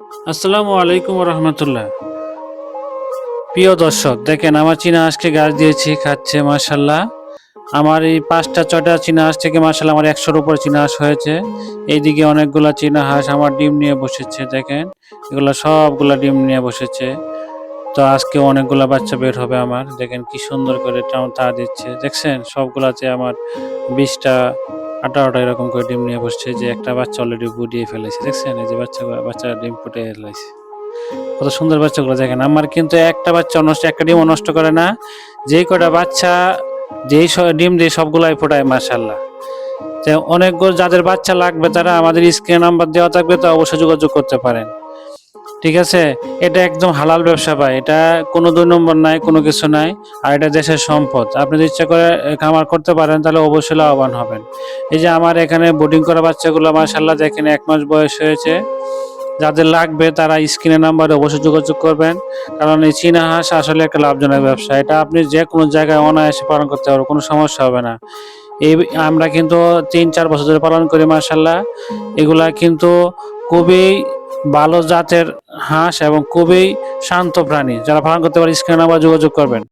আসসালামু আলাইকুম রহমতুল্লাহ। প্রিয় দর্শক, দেখেন আমার চীনা হাঁসকে গাছ দিয়েছি, খাচ্ছে মাসাল্লাহ আমার এই পাঁচটা ছটা চীনা হাঁস থেকে মাসাল্লাহ আমার একশোর উপর চীনা হাঁস হয়েছে। এইদিকে অনেকগুলা চীনা হাঁস আমার ডিম নিয়ে বসেছে, দেখেন। এগুলো সবগুলা ডিম নিয়ে বসেছে। তো আজকে অনেকগুলা বাচ্চা বের হবে আমার। দেখেন কি সুন্দর করে তা দিচ্ছে। দেখছেন? সবগুলাতে আমার বিশটা আঠারোটা এরকম করে ডিম নিয়ে বসছে যে একটা বাচ্চা অলরেডি বুড়িয়ে ফেলেছে, দেখছেন? এই যে বাচ্চা বাচ্চা ডিম ফুটে ফেলেছে কত সুন্দর বাচ্চাগুলো, দেখেন। আমার কিন্তু একটা বাচ্চা নষ্ট একটা ডিমও নষ্ট করে না। যেই কটা বাচ্চা, যেই ডিম দিয়ে সবগুলাই ফোটায় মাশাল্লাহ তো অনেকগুলো যাদের বাচ্চা লাগবে, তারা আমাদের স্ক্রিন নাম্বার দেওয়া থাকবে তো অবশ্যই যোগাযোগ করতে পারেন। ঠিক আছে? এটা একদম হালাল ব্যবসা পায় এটা কোনো দুই নম্বর নাই, কোনো কিছু নাই, আর এটা দেশের সম্পদ। আপনি যদি ইচ্ছা করে খামার করতে পারেন, তাহলে অবশ্যই লাভবান হবেন। এই যে আমার এখানে বোর্ডিং করা বাচ্চাগুলো মাশাল্লাহ দেখেন এক মাস বয়স হয়েছে। যাদের লাগবে, তারা স্ক্রিনের নাম্বারে অবশ্যই যোগাযোগ করবেন। কারণ এই চীনা হাঁস আসলে একটা লাভজনক ব্যবসা। এটা আপনি যে কোনো জায়গায় অনায়াসে পালন করতে পারবেন, কোনো সমস্যা হবে না। এই আমরা কিন্তু তিন, চার বছর ধরে পালন করি মার্শাল্লাহ এগুলা কিন্তু খুবই ভালো জাতের হাঁস এবং খুবই শান্ত প্রাণী। যারা পালন করতে পারে স্ক্রিনের আবার যোগাযোগ করবেন।